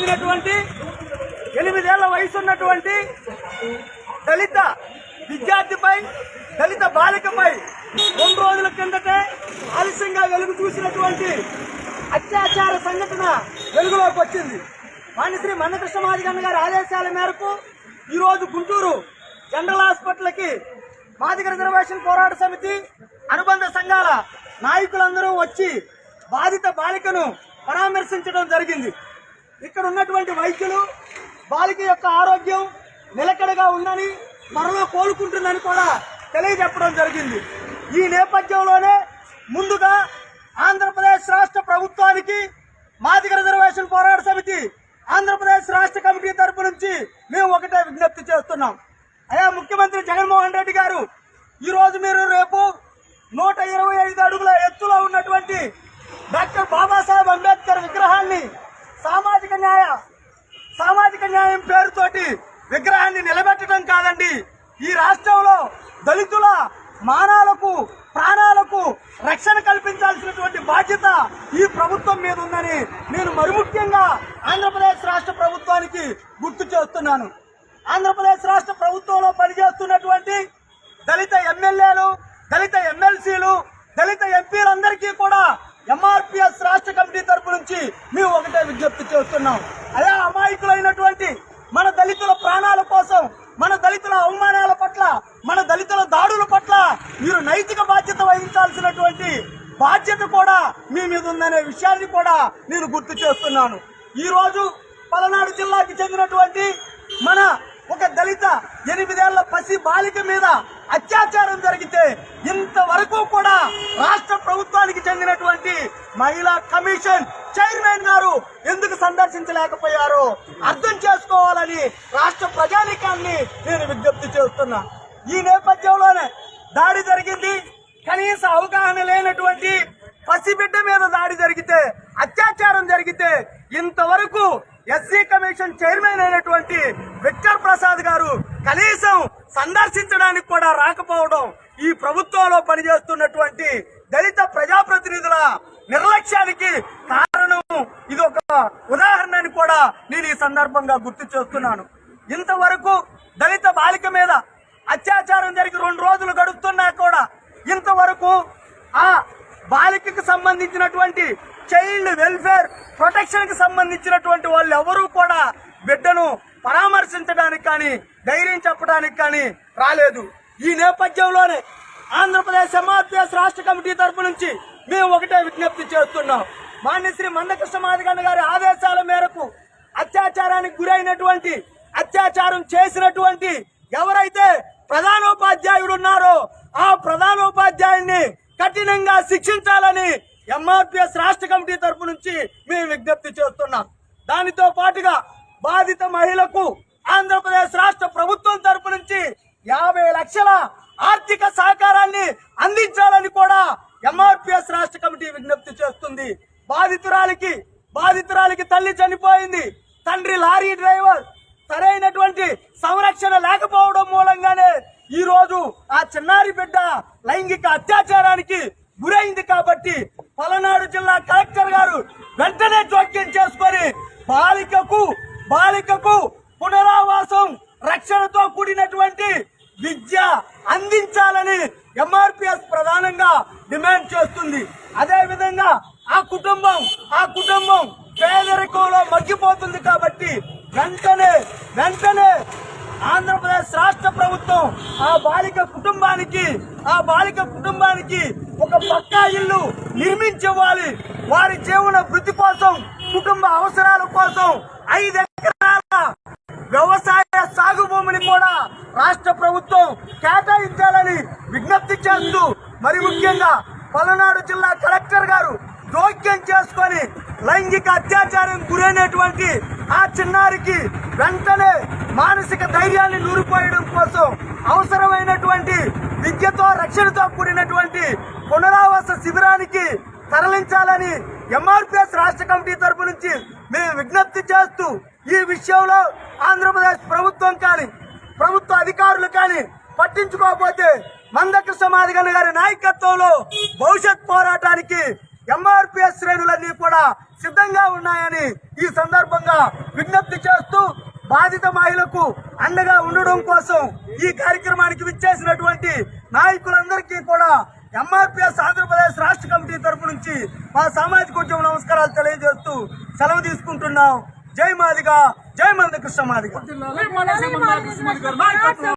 చెందినటువంటి ఎనిమిదేళ్ళ వయసు ఉన్నటువంటి దళిత విద్యార్థిపై దళిత బాలికపై రెండు రోజుల కిందటే ఆలస్యంగా వెలుగు చూసినటువంటి అత్యాచార సంఘటన వెలుగులోకి వచ్చింది. మాణిశ్రీ మన్నకృష్ణ మాదిగన్న గారి ఆదేశాల మేరకు ఈరోజు గుంటూరు జనరల్ హాస్పిటల్కి మాదిగ రిజర్వేషన్ పోరాట సమితి అనుబంధ సంఘాల నాయకులందరూ వచ్చి బాధిత బాలికను పరామర్శించడం జరిగింది. ఇక్కడ ఉన్నటువంటి వైద్యులు బాలిక యొక్క ఆరోగ్యం నిలకడగా ఉందని త్వరలో కోలుకుంటుందని కూడా తెలియజెప్పడం జరిగింది. ఈ నేపథ్యంలోనే ముందుగా ఆంధ్రప్రదేశ్ రాష్ట్ర ప్రభుత్వానికి మాదిక రిజర్వేషన్ పోరాట సమితి ఆంధ్రప్రదేశ్ రాష్ట్ర కమిటీ తరపు నుంచి మేము ఒకటే విజ్ఞప్తి చేస్తున్నాం. అయా ముఖ్యమంత్రి జగన్మోహన్ రెడ్డి గారు ఈరోజు మీరు రేపు నూట ఇరవై ఐదు అడుగుల ఎత్తులో ఉన్నటువంటి డాక్టర్ బాబాసాహెబ్ అంబేద్కర్ విగ్రహాన్ని సామాజిక న్యాయ సామాజిక న్యాయం పేరుతోటి విగ్రహాన్ని నిలబెట్టడం కాదండి. ఈ రాష్ట్రంలో దళితుల మానాలకు ప్రాణాలకు రక్షణ కల్పించాల్సినటువంటి బాధ్యత ఈ ప్రభుత్వం మీద ఉందని నేను మరి ముఖ్యంగా ఆంధ్రప్రదేశ్ రాష్ట్ర ప్రభుత్వానికి గుర్తు చేస్తున్నాను. ఆంధ్రప్రదేశ్ రాష్ట్ర ప్రభుత్వంలో పనిచేస్తున్నటువంటి దళిత ఎమ్మెల్యేలు దళిత ఎమ్మెల్సీలు దళిత ఎంపీలందరికీ కూడా ఎంఆర్ నుంచి మేము ఒకటే విజ్ఞప్తి చేస్తున్నాం. అదే అమాయకులైనటువంటి మన దళితుల ప్రాణాల కోసం మన దళితుల అవమానాల పట్ల మన దళితుల దాడుల పట్ల మీరు నైతిక బాధ్యత వహించాల్సినటువంటి బాధ్యత కూడా మీ మీద ఉందనే విషయాన్ని కూడా నేను గుర్తు చేస్తున్నాను. ఈరోజు పలనాడు జిల్లాకి చెందినటువంటి మన ఒక దళిత ఎనిమిదేళ్ళ పసి బాలిక మీద అత్యాచారం జరిగితే ఇంతవరకు కూడా రాష్ట్ర ప్రభుత్వానికి చెందినటువంటి మహిళా కమిషన్ చైర్మన్ గారు ఎందుకు సందర్శించలేకపోయారో అర్థం చేసుకోవాలని రాష్ట్ర ప్రజానికాన్ని నేను విజ్ఞప్తి చేస్తున్నా. ఈ నేపథ్యంలోనే దాడి జరిగింది. కనీస అవగాహన లేనటువంటి పసిబిడ్డ మీద దాడి జరిగితే అత్యాచారం జరిగితే ఇంతవరకు ఎస్సీ కమిషన్ చైర్మన్ అయినటువంటి విక్టర్ ప్రసాద్ గారు కనీసం సందర్శించడానికి కూడా రాకపోవడం ఈ ప్రభుత్వంలో పనిచేస్తున్నటువంటి దళిత ప్రజాప్రతినిధుల నిర్లక్ష్యానికి కారణం ఇది ఒక ఉదాహరణ అని కూడా నేను ఈ సందర్భంగా గుర్తు చేస్తున్నాను. ఇంతవరకు దళిత బాలిక మీద అత్యాచారం జరిగి రెండు రోజులు గడుపుతున్నా కూడా ఇంతవరకు ఆ బాలికకు సంబంధించినటువంటి చైల్డ్ వెల్ఫేర్ ప్రొటెక్షన్కి సంబంధించినటువంటి వాళ్ళు ఎవరూ కూడా బిడ్డను పరామర్శించడానికి కానీ ధైర్యం చెప్పడానికి కానీ రాలేదు. ఈ నేపథ్యంలోనే ఆంధ్రప్రదేశ్ ఎంఆర్పిఎస్ రాష్ట్ర కమిటీ తరపు నుంచి మేము ఒకటే విజ్ఞప్తి చేస్తున్నాం. మాన్యశ్రీ మందకృష్ణ మాదిగన్న గారి ఆదేశాల మేరకు అత్యాచారానికి గురైనటువంటి అత్యాచారం చేసినటువంటి ఎవరైతే ప్రధానోపాధ్యాయుడు ఉన్నారో ఆ ప్రధానోపాధ్యాయుడిని కఠినంగా శిక్షించాలని ఎంఆర్పిఎస్ రాష్ట్ర కమిటీ తరపు నుంచి మేము విజ్ఞప్తి చేస్తున్నాం. దానితో పాటుగా బాధిత మహిళకు ఆంధ్రప్రదేశ్ రాష్ట్ర ప్రభుత్వం తరపు నుంచి యాభై లక్షల ఆర్థిక సహకారాన్ని అందించాలని కూడా ఎంఆర్పిఎస్ రాష్ట్ర కమిటీ విజ్ఞప్తి చేస్తుంది. బాధితురాలికి బాధితురాలికి తల్లి చనిపోయింది. తండ్రి లారీ డ్రైవర్ సరైనటువంటి సంరక్షణ లేకపోవడం మూలంగానే ఈ రోజు ఆ చిన్నారి బిడ్డ లైంగిక అత్యాచారానికి గురైంది కాబట్టి పలనాడు జిల్లా కలెక్టర్ గారు వెంటనే జోక్యం చేసుకొని బాలికకు బాలికకు పునరావాసం రక్షణతో కూడినటువంటి విద్య అందించాలని ఎంఆర్పిఎస్ ప్రధానంగా డిమాండ్ చేస్తుంది. అదే విధంగా ఆ కుటుంబం ఆ కుటుంబం పేదరికంలో మగ్గిపోతుంది కాబట్టి వెంటనే వెంటనే ఆంధ్రప్రదేశ్ రాష్ట్ర ప్రభుత్వం ఆ బాలిక కుటుంబానికి ఆ బాలిక కుటుంబానికి ఒక పక్కా ఇల్లు నిర్మించివ్వాలి వారి జీవన వృద్ధి కోసం కుటుంబ అవసరాల కోసం ఐదు ఎకరాల వ్యవసాయ సాగు భూమిని కూడా రాష్ట్ర ప్రభుత్వం కేటాయించాలని విజ్ఞప్తి చేస్తూ మరి ముఖ్యంగా పలనాడు జిల్లా కలెక్టర్ గారు జోక్యం చేసుకొని లైంగిక అత్యాచారం గురైనటువంటి ఆ చిన్నారికి వెంటనే మానసిక ధైర్యాన్ని నూరిపోయడం కోసం అవసరమైనటువంటి విద్యతో రక్షణతో కూడినటువంటి పునరావాస శిబిరానికి తరలించాలని ఎంఆర్పిఎస్ రాష్ట్ర కమిటీ తరపు నుంచి మేము విజ్ఞప్తి చేస్తూ ఈ విషయంలో ఆంధ్రప్రదేశ్ ప్రభుత్వం కానీ ప్రభుత్వ అధికారులు కానీ పట్టించుకోకపోతే మందకృష్ణ మాదిగన్ గారి నాయకత్వంలో భవిష్యత్ పోరాటానికి ఎంఆర్పిఎస్ శ్రేణులన్నీ కూడా సిద్ధంగా ఉన్నాయని ఈ సందర్భంగా విజ్ఞప్తి చేస్తూ బాధిత మహిళకు అండగా ఉండడం కోసం ఈ కార్యక్రమానికి విచ్చేసినటువంటి నాయకులందరికీ కూడా ఎంఆర్పిఎస్ ఆంధ్రప్రదేశ్ రాష్ట్ర కమిటీ తరపు నుంచి మా సామాజిక ఉద్యమ నమస్కారాలు తెలియజేస్తూ సెలవు తీసుకుంటున్నాం. జై మాదిగా జై మంద కృష్ణ మాదిగా.